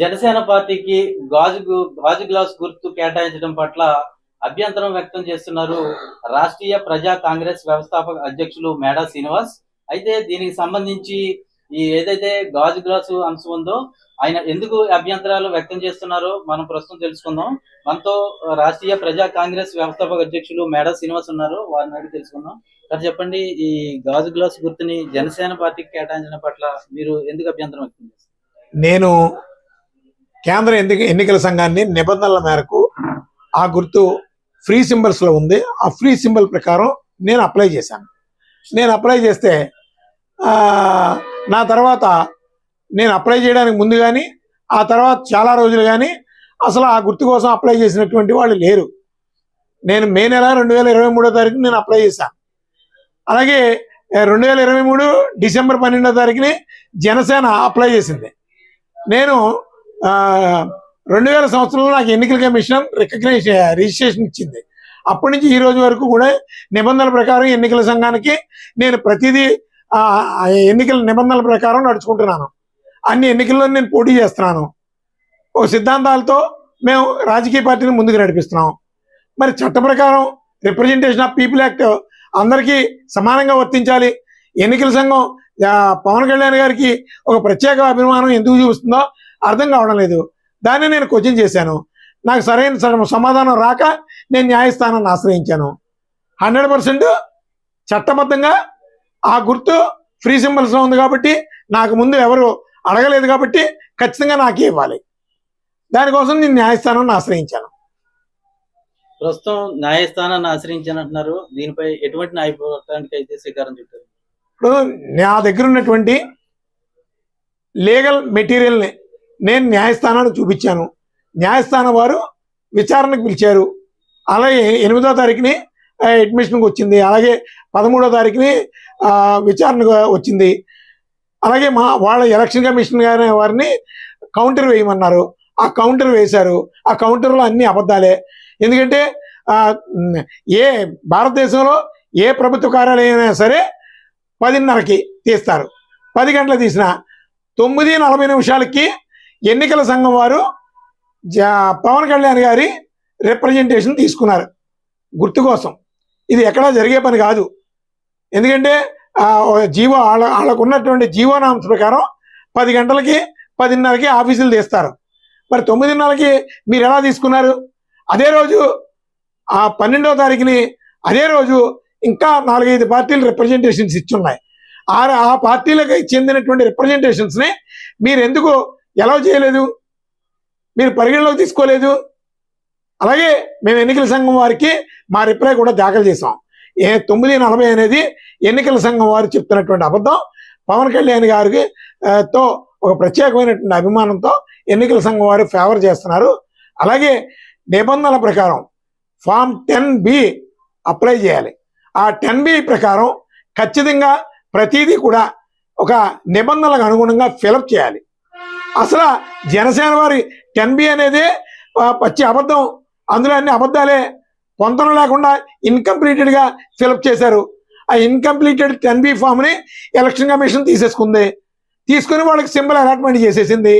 జనసేన పార్టీకి గాజు గాజు గ్లాస్ గుర్తు కేటాయించడం పట్ల అభ్యంతరం వ్యక్తం చేస్తున్నారు రాష్ట్రీయ ప్రజా కాంగ్రెస్ వ్యవస్థాపక అధ్యక్షులు మేడా శ్రీనివాస్. అయితే దీనికి సంబంధించి ఈ ఏదైతే గాజు గ్లాసు అంశం ఉందో ఆయన ఎందుకు అభ్యంతరాలు వ్యక్తం చేస్తున్నారో మనం ప్రస్తుతం తెలుసుకుందాం. మనతో రాష్ట్రీయ ప్రజా కాంగ్రెస్ వ్యవస్థాపక అధ్యక్షులు మేడా శ్రీనివాస్ ఉన్నారు. వారిని అడిగి తెలుసుకుందాం. సార్ చెప్పండి ఈ గాజు గ్లాస్ గుర్తుని జనసేన పార్టీకి కేటాయించడం పట్ల మీరు ఎందుకు అభ్యంతరం వ్యక్తం చేస్తారు నేను కేంద్ర ఎన్నిక ఎన్నికల సంఘాన్ని నిబంధనల మేరకు ఆ గుర్తు ఫ్రీ సింబల్స్లో ఉంది. ఆ ఫ్రీ సింబల్ ప్రకారం నేను అప్లై చేశాను. నేను అప్లై చేస్తే నా తర్వాత నేను అప్లై చేయడానికి ముందు కానీ ఆ తర్వాత చాలా రోజులు కానీ అసలు ఆ గుర్తు కోసం అప్లై చేసినటువంటి వాళ్ళు లేరు. నేను మే నెల రెండు వేల ఇరవై మూడో తారీఖు నేను అప్లై చేశాను. అలాగే రెండు వేల ఇరవై మూడు డిసెంబర్ పన్నెండో తారీఖుని జనసేన అప్లై చేసింది. నేను రెండు వేల సంవత్సరంలో నాకు ఎన్నికల కమిషన్ రికగ్నైజ్ రిజిస్ట్రేషన్ ఇచ్చింది. అప్పటి నుంచి ఈ రోజు వరకు కూడా నిబంధనల ప్రకారం ఎన్నికల సంఘానికి నేను ప్రతిదీ ఎన్నికల నిబంధనల ప్రకారం నడుచుకుంటున్నాను. అన్ని ఎన్నికల్లో నేను పోటీ చేస్తున్నాను. ఓ సిద్ధాంతాలతో మేము రాజకీయ పార్టీని ముందుకు నడిపిస్తున్నాం మరి చట్ట ప్రకారం రిప్రజెంటేషన్ ఆఫ్ పీపుల్ యాక్ట్ అందరికీ సమానంగా వర్తించాలి. ఎన్నికల సంఘం పవన్ కళ్యాణ్ గారికి ఒక ప్రత్యేక అభిమానం ఎందుకు చూపిస్తుందో అర్థం కావడం లేదు. దాన్ని నేను క్వశ్చన్ చేశాను. నాకు సరైన సమాధానం రాక నేను న్యాయస్థానాన్ని ఆశ్రయించాను. హండ్రెడ్ పర్సెంట్ చట్టబద్ధంగా ఆ గుర్తు ఫ్రీ సింబల్స్లో ఉంది కాబట్టి నాకు ముందు ఎవరు అడగలేదు కాబట్టి ఖచ్చితంగా నాకే ఇవ్వాలి. దానికోసం నేను న్యాయస్థానాన్ని ఆశ్రయించాను. ప్రస్తుతం న్యాయస్థానాన్ని ఆశ్రయించానంటున్నారు. దీనిపై ఎటువంటి న్యాయ అయితే శ్రీకారం చుట్టారు? ఇప్పుడు నా దగ్గర ఉన్నటువంటి లీగల్ మెటీరియల్ని నేను న్యాయస్థానానికి చూపించాను. న్యాయస్థానం వారు విచారణకు పిలిచారు. అలాగే ఎనిమిదో తారీఖుని అడ్మిషన్కి వచ్చింది. అలాగే పదమూడో తారీఖుని ఆ, విచారణకు వచ్చింది. అలాగే మా వాళ్ళ ఎలక్షన్ కమిషన్ గారి వారిని కౌంటర్ వేయమన్నారు. ఆ కౌంటర్ వేశారు. ఆ కౌంటర్లో అన్ని అబద్ధాలే. ఎందుకంటే ఏ భారతదేశంలో ఏ ప్రభుత్వ కార్యాలయం అయినా సరే పదిన్నరకి తీస్తారు. పది గంటలు తీసిన తొమ్మిది నలభై నిమిషాలకి ఎన్నికల సంఘం వారు పవన్ కళ్యాణ్ గారి రిప్రజెంటేషన్ తీసుకున్నారు. గుర్తు కోసం. ఇది ఎక్కడా జరిగే పని కాదు. ఎందుకంటే జీవో వాళ్ళ వాళ్ళకు ఉన్నటువంటి ప్రకారం పది గంటలకి పదిన్నరకి ఆఫీసులు తీస్తారు. మరి తొమ్మిదిన్నరకి మీరు ఎలా తీసుకున్నారు? అదే రోజు ఆ పన్నెండవ తారీఖుని అదే రోజు ఇంకా నాలుగైదు పార్టీలు రిప్రజెంటేషన్స్ ఇచ్చున్నాయి. ఆ ఆ పార్టీలకు చెందినటువంటి రిప్రజెంటేషన్స్ని మీరు ఎందుకు ఎలా చేయలేదు? మీరు పరిగణలోకి తీసుకోలేదు? అలాగే మేము ఎన్నికల సంఘం వారికి మా రిప్లై కూడా దాఖలు చేసాం ఏ తొమ్మిది నలభై అనేది ఎన్నికల సంఘం వారు చెప్తున్నటువంటి అబద్ధం. పవన్ కళ్యాణ్ గారికి తో ఒక ప్రత్యేకమైనటువంటి అభిమానంతో ఎన్నికల సంఘం వారు ఫేవర్ చేస్తున్నారు. అలాగే నిబంధనల ప్రకారం ఫామ్ టెన్ బి అప్లై చేయాలి. ఆ టెన్ బి ప్రకారం ఖచ్చితంగా ప్రతిదీ కూడా ఒక నిబంధనలకు అనుగుణంగా ఫిలప్ చేయాలి. అసలు జనసేన వారి టెన్ బి అనేది వచ్చే పచ్చి అబద్ధం. అందులో అన్ని అబద్ధాలే. పొందడం లేకుండా ఇన్కంప్లీటెడ్గా ఫిలప్ చేశారు. ఆ ఇన్కంప్లీటెడ్ టెన్ బి ఫామ్ని ఎలక్షన్ కమిషన్ తీసేసుకుంది. తీసుకుని వాళ్ళకి సింబల్ అలాట్మెంట్ చేసేసింది.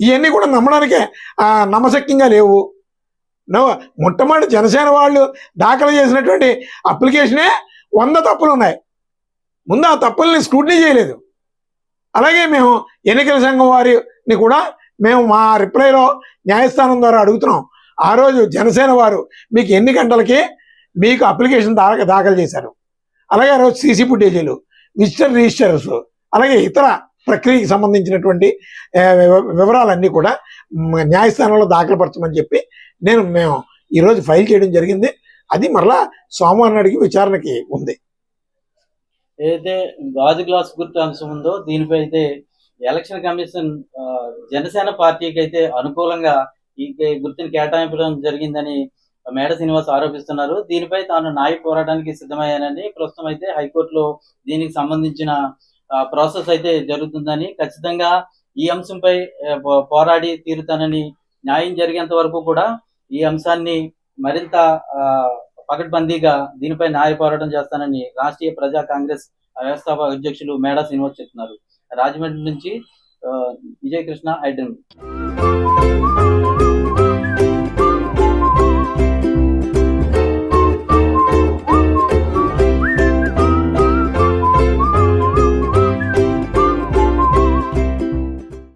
ఇవన్నీ కూడా నమ్మడానికే నమ్మశక్యంగా లేవు. మొట్టమొదటి జనసేన వాళ్ళు దాఖలు చేసినటువంటి అప్లికేషనే వంద తప్పులు ఉన్నాయి. ముందు ఆ తప్పుల్ని స్క్రూటినీ చేయలేదు. అలాగే మేము ఎన్నికల సంఘం వారిని కూడా మేము మా రిప్లైలో న్యాయస్థానం ద్వారా అడుగుతున్నాం. ఆ రోజు జనసేన వారు మీకు ఎన్ని గంటలకి మీకు అప్లికేషన్ దాఖలు చేశారు. అలాగే ఆ రోజు సీసీ ఫుటేజీలు విజిటర్ రిజిస్టర్స్ అలాగే ఇతర ప్రక్రియకి సంబంధించినటువంటి వివరాలన్నీ కూడా న్యాయస్థానంలో న్యాయస్థానంలో దాఖలుపరచమని చెప్పి నేను మేము ఈరోజు ఫైల్ చేయడం జరిగింది. అది మరలా సోమవారం నాడికి విచారణకి ఉంది. ఏదైతే గాజు గ్లాస్ గుర్తు అంశం ఉందో దీనిపై అయితే ఎలక్షన్ కమిషన్ జనసేన పార్టీకి అయితే అనుకూలంగా ఈ గుర్తుని కేటాయింపడం జరిగిందని మేడ శ్రీనివాస్ ఆరోపిస్తున్నారు. దీనిపై తాను న్యాయ పోరాటానికి సిద్ధమయ్యానని ప్రస్తుతం అయితే హైకోర్టులో దీనికి సంబంధించిన ప్రాసెస్ అయితే జరుగుతుందని ఖచ్చితంగా ఈ అంశంపై పోరాడి తీరుతానని న్యాయం జరిగేంత వరకు కూడా ఈ అంశాన్ని మరింత ఆ, పకడ్బందీగా దీనిపై న్యాయ పోరాటం చేస్తానని రాష్ట్రీయ ప్రజా కాంగ్రెస్ వ్యవస్థాపక అధ్యక్షులు మేడా శ్రీనివాస్ చెప్తున్నారు. రాజమండ్రి నుంచి విజయకృష్ణ ఐ డ్రీమ్